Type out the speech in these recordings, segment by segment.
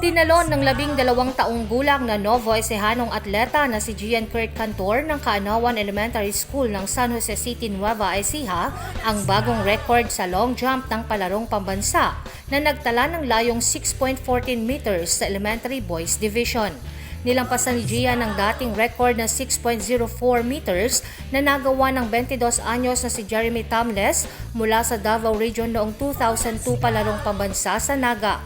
Tinalon ng labing dalawang taong gulang na Novo Ecehanong atleta na si Gian Kurt Cantor ng Kaanawan Elementary School ng San Jose City, Nueva Ecija ang bagong record sa long jump ng palarong pambansa na nagtala ng layong 6.14 meters sa Elementary Boys Division. Nilampasan ni Gian ang dating record na 6.04 meters na nagawa ng 22 anyos na si Jeremy Tamles mula sa Davao Region noong 2002 palarong pambansa sa Naga.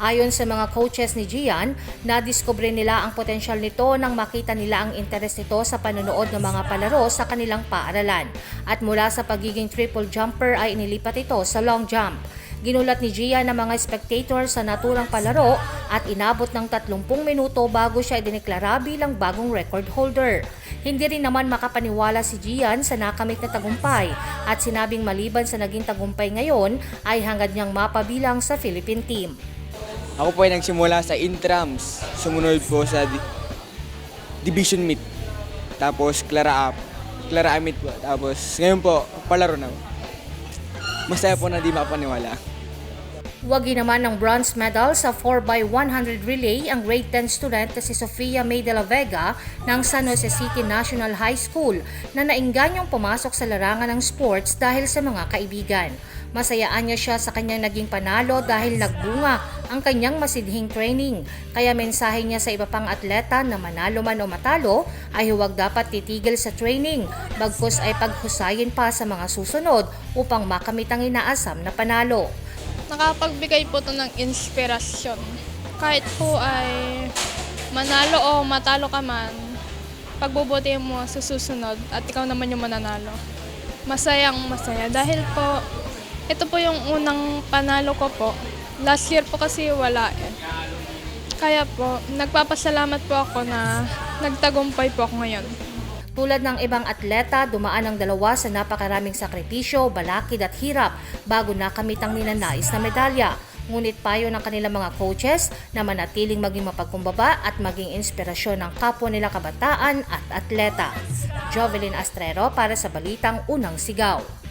Ayon sa mga coaches ni Gian, nadiskubre nila ang potensyal nito nang makita nila ang interes nito sa panonood ng mga palaro sa kanilang paaralan. At mula sa pagiging triple jumper ay inilipat ito sa long jump. Ginulat ni Gian ng mga spectator sa naturang palaro at inabot ng 30 minuto bago siya idineklara bilang bagong record holder. Hindi rin naman makapaniwala si Gian sa nakamit na tagumpay at sinabing maliban sa naging tagumpay ngayon ay hangad niyang mapabilang sa Philippine team. Ako po ay nagsimula sa intrams. Sumunod po sa di- division meet. Tapos Clara Up. Clara meet po. Tapos ngayon po, palaro na. Masaya po na di mapaniwala. Wagi naman ng bronze medal sa 4x100 relay ang grade 10 student na si Sofia May de la Vega ng San Jose City National High School na naingganyong pumasok sa larangan ng sports dahil sa mga kaibigan. Masayaan niya siya sa kanyang naging panalo dahil nagbunga ang kanyang masidhing training. Kaya mensahe niya sa iba pang atleta na manalo man o matalo ay huwag dapat titigil sa training, bagkus ay paghusayin pa sa mga susunod upang makamit ang inaasam na panalo. Nakapagbigay po to ng inspirasyon. Kahit po ay manalo o matalo ka man, pagbubuti mo sa susunod at ikaw naman yung mananalo. Masayang masaya dahil po ito po yung unang panalo ko po. Last year po kasi wala eh. Kaya po, nagpapasalamat po ako na nagtagumpay po ako ngayon. Tulad ng ibang atleta, dumaan ang dalawa sa napakaraming sakripisyo, balakid at hirap bago nakamit ang ninanais na medalya. Ngunit payo ng kanilang mga coaches na manatiling maging mapagkumbaba at maging inspirasyon ng kapwa nila kabataan at atleta. Jovelyn Astrero para sa Balitang Unang Sigaw.